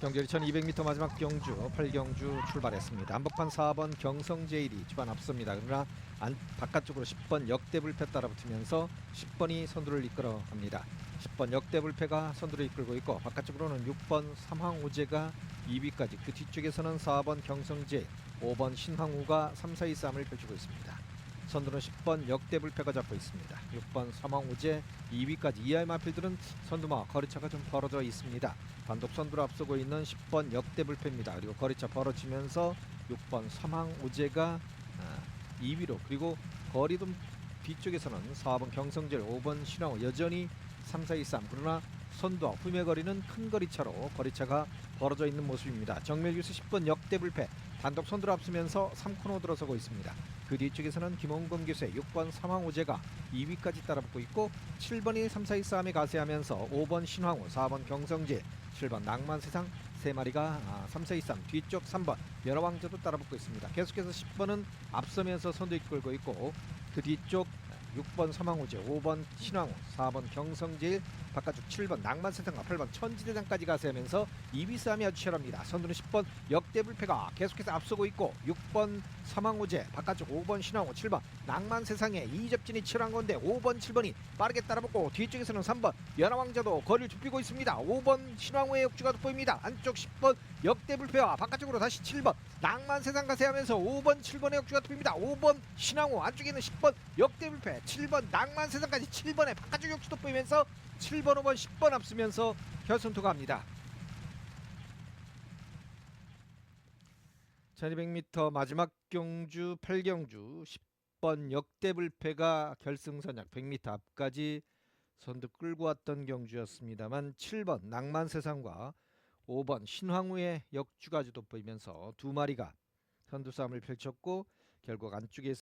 경주 1200m 마지막 경주 8경주 출발했습니다. 한복판 4번 경성제일이 주반 앞섭니다. 그러나 안, 바깥쪽으로 10번 역대불패 따라붙으면서 10번이 선두를 이끌어 갑니다. 10번 역대불패가 선두를 이끌고 있고 바깥쪽으로는 6번 삼황오제가 2위까지 그 뒤쪽에서는 4번 경성제일 5번 신황우가 3, 4위 싸움을 펼치고 있습니다. 선두는 10번 역대 불패가 잡고 있습니다. 6번 삼황우제 2위까지 이하의 마필들은 선두마 거리차가 좀 벌어져 있습니다. 단독 선두를 앞서고 있는 10번 역대 불패입니다. 그리고 거리차 벌어지면서 6번 삼황우제가 2위로 그리고 거리 좀 뒤쪽에서는 4번 경성질 5번 신황우 여전히 3, 4, 2, 3 그러나 선두와 후매 거리는 큰 거리차로 거리차가 벌어져 있는 모습입니다. 정밀규스 10번 역대 불패 단독 선두를 앞서면서 3코너 들어서고 있습니다. 그 뒤쪽에서는 김홍범 교수의 6번 삼황오제가 2위까지 따라붙고 있고 7번이 3, 4, 2 싸움에 가세하면서 5번 신황우, 4번 경성재, 7번 낭만세상 세 마리가 아, 3, 4, 2, 3 뒤쪽 3번 연어왕자도 따라붙고 있습니다. 계속해서 10번은 앞서면서 선두 이끌고 있고 그 뒤쪽 6번 삼황우제, 5번 신황우, 4번 경성제일, 바깥쪽 7번 낭만세상과 8번 천지대장까지 가세하면서 2위 싸움이 아주 치열합니다. 선두는 10번 역대불패가 계속해서 앞서고 있고 6번 삼황우제, 바깥쪽 5번 신황우, 7번 낭만세상에 이접진이 치열한 건데 5번, 7번이 빠르게 따라붙고 뒤쪽에서는 3번 연화왕자도 거리를 좁히고 있습니다. 5번 신황우의 역주가 돋보입니다. 안쪽 10번 역대불패와 바깥쪽으로 다시 7번 낭만세상 가세하면서 5번, 7번의 역주가 돋보입니다. 5번 신황우 안쪽에는 10번 역대불패 7번 낭만세상까지 7번의 바깥쪽 역주 돋보이면서 7번, 5번, 10번 앞서면서 결선 투가합니다. 1200m 마지막 경주 8경주 10번 역대 불패가 결승선 약 100m 앞까지 선두 끌고 왔던 경주였습니다만 7번 낭만세상과 5번 신황우의 역주가 주 돋보이면서 두 마리가 선두 싸움을 펼쳤고 결국 안쪽에서